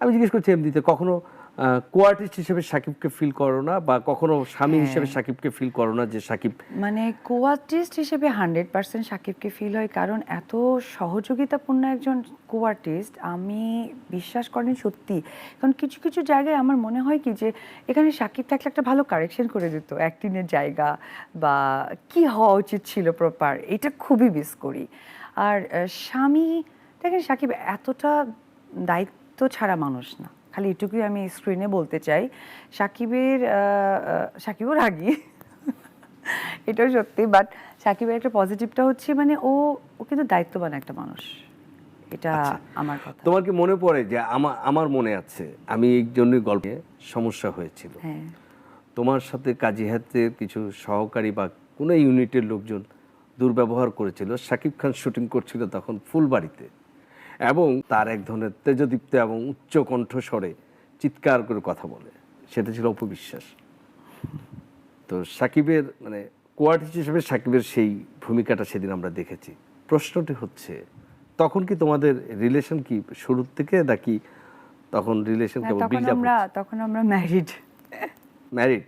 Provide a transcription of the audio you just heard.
আমি জিজ্ঞেস করছি এমনিতে কখনো কোয়ার্টিস্ট হিসেবে সাকিবকে ফিল করো না বা কখনো স্বামী হ্যাঁ। হিসেবে সাকিবকে ফিল করো না যে সাকিব মানে কোয়ার্টিস্ট হিসেবে হান্ড্রেড পার্সেন্ট সাকিবকে ফিল হয় কারণ এত সহযোগিতাপূর্ণ একজন কোয়ার্টিস্ট আমি বিশ্বাস করেন সত্যি কারণ কিছু কিছু জায়গায় আমার মনে হয় কি যে এখানে সাকিব থাকলে একটা ভালো কারেকশন করে দিত অ্যাক্টিংয়ের জায়গা বা কি হওয়া উচিত ছিল প্রপার এটা খুবই মিস করি আর স্বামী দেখেন সাকিব এতটা দায়িত্ব ছাড়া মানুষ না। খালি এটুকুই আমি স্ক্রিনে বলতে চাই সাকিবের সাকিবও রাগি। এটাও সত্যি বাট সাকিবের একটা পজিটিভটা হচ্ছে মানে ও ও কিন্তু দায়িত্ববান একটা মানুষ। এটা আমার কথা। তোমার কি মনে পড়ে যে আমার আমার মনে আছে আমি এই জন্যই গল্পে সমস্যা হয়েছিল। হ্যাঁ। তোমার সাথে কাজী হাতের কিছু সহকারী বা কোনো ইউনিটের লোকজন দুর্ব্যবহার করেছিল সাকিব খান শুটিং করছিল তখন ফুলবাড়িতে। এবং তার এক ধরনের তেজদীপ্ত এবং উচ্চ কণ্ঠস্বরে চিৎকার করে কথা বলে। সেটা ছিল অপবিশ্বাস। তো সাকিবের মানে কোয়ার্টিস্ট হিসেবে সাকিবের সেই ভূমিকাটা সেদিন আমরা দেখেছি। প্রশ্নটি হচ্ছে তখন কি তোমাদের রিলেশন কি শুরুর থেকে নাকি তখন রিলেশন কেবল বিল্ড আপ তখন আমরা ম্যারিড ম্যারিড